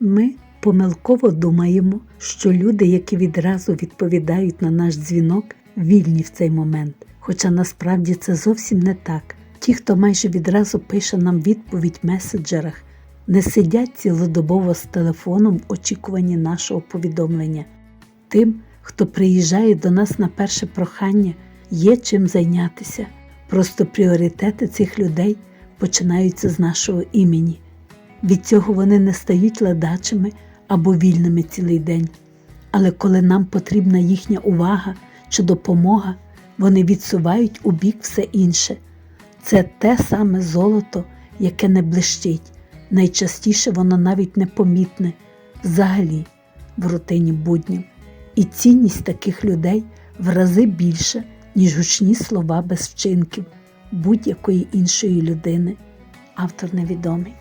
Ми помилково думаємо, що люди, які відразу відповідають на наш дзвінок, вільні в цей момент. Хоча насправді це зовсім не так. Ті, хто майже відразу пише нам відповідь в меседжерах, не сидять цілодобово з телефоном в очікуванні нашого повідомлення. Тим, хто приїжджає до нас на перше прохання, є чим зайнятися. Просто пріоритети цих людей починаються з нашого імені. Від цього вони не стають ледачими або вільними цілий день. Але коли нам потрібна їхня увага чи допомога, вони відсувають у бік все інше. Це те саме золото, яке не блищить. Найчастіше воно навіть непомітне взагалі в рутині буднів. І цінність таких людей в рази більша, ніж гучні слова без вчинків будь-якої іншої людини. Автор невідомий.